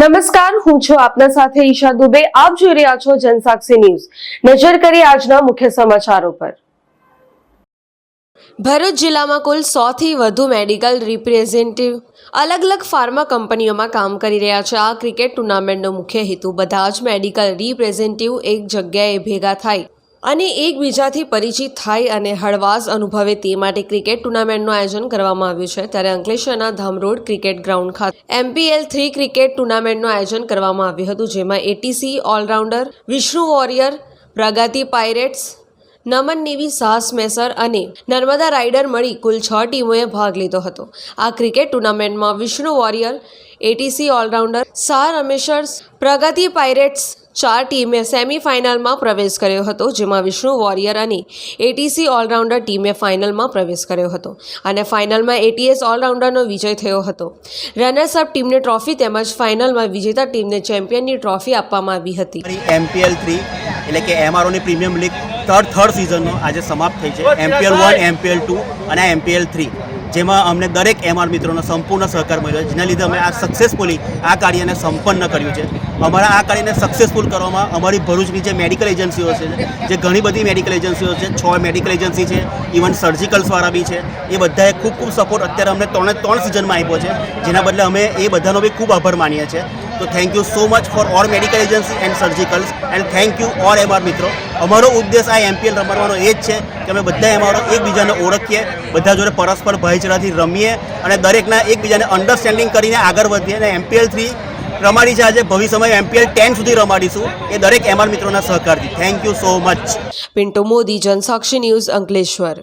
નમસ્કાર, હું છું આપના સાથે ઈશા દુબે. આપ જોઈ રહ્યા છો જનસાક્ષી ન્યૂઝ. નજર કરી આજના મુખ્ય સમાચારો પર. ભરૂચ જિલ્લામાં કુલ સોથી વધુ મેડિકલ રિપ્રેઝેન્ટેટિવ અલગ અલગ ફાર્મા કંપનીઓમાં કામ કરી રહ્યા છે. આ ક્રિકેટ ટુર્નામેન્ટનો મુખ્ય હેતુ બધા જ મેડિકલ રિપ્રેઝેન્ટેટિવ એક જગ્યાએ ભેગા થાય અને એકબીજાથી પરિચિત થાય અને હળવાશ અનુભવે તે માટે ક્રિકેટ ટુર્નામેન્ટનું આયોજન કરવામાં આવ્યું છે. ત્યારે અંકલેશ્વરના ધામરોડ ક્રિકેટ ગ્રાઉન્ડ ખાતે એમપીએલ થ્રી ક્રિકેટ ટુર્નામેન્ટનું આયોજન કરવામાં આવ્યું હતું, જેમાં ATC allrounder, Vishnu warrior, Pragati pirates, Naman navy, Sahas મેસર અને નર્મદા રાઇડર મળી કુલ છ ટીમોએ ભાગ લીધો હતો. આ ક્રિકેટ ટુર્નામેન્ટમાં વિષ્ણુ વોરિયર એટીસી ઓલરાઉન્ડર સાર રમેશર્સ પ્રગતિ પાયરેટ્સ ચાર ટીમે સેમીફાઇનલમાં પ્રવેશ કર્યો હતો, જેમાં વિષ્ણુ વોરિયર અને એટીસી ઓલરાઉન્ડર ટીમે ફાઇનલમાં પ્રવેશ કર્યો હતો અને ફાઇનલમાં એટીએસ ઓલરાઉન્ડરનો વિજય થયો હતો. રનર્સઅપ ટીમને ટ્રોફી તેમજ ફાઇનલમાં વિજેતા ટીમને ચેમ્પિયનની ટ્રોફી આપવામાં આવી હતી. એમપીએલ થ્રી એટલે કે એમઆરઓની પ્રીમિયમ લીગ થર્ડ થર્ડ સિઝનનો આજે સમાપ્ત થઈ છે. એમપીએલ વન એમપીએલ ટુ અને એમપીએલ થ્રી જેમાં અમને દરેક એમઆર મિત્રોનો સંપૂર્ણ સહકાર મળ્યો જેના લીધે અમે આ સક્સેસફુલી આ કાર્યને સંપન્ન કર્યું છે. અમારા આ કાર્યને સક્સેસફુલ કરવામાં અમારી ભરૂચની જે મેડિકલ એજન્સીઓ છે, જે ઘણી બધી મેડિકલ એજન્સીઓ છે, છ મેડિકલ એજન્સી છે ઇવન સર્જિકલ્સવાળા બી છે, એ બધાએ ખૂબ ખૂબ સપોર્ટ અત્યારે અમને ત્રણે ત્રણ સિઝનમાં આપ્યો છે, જેના બદલે અમે એ બધાનો બી ખૂબ આભાર માનીએ છીએ. તો thank you so much for all medical agency and surgicals and thank you all MR મિત્રો. અમારો ઉદ્દેશ આ એમપીએલ રમવાનો એ જ છે કે અમે બધા એમઆરો એકબીજાને ઓળખીએ, બધા જોડે પરસ્પર ભાઈચારાથી રમીએ અને દરેકના એકબીજાને અન્ડરસ્ટેન્ડિંગ કરીને આગળ વધીએ અને એમપીએલ થ્રી રમાડી છે આજે. ભવિષ્યમાં એમપીએલ ટેન સુધી રમાડીશું. એ દરેક એમઆર મિત્રોના સહકારથી. Thank you so much Pintu Modi, Janasakshi news Ankleshwar.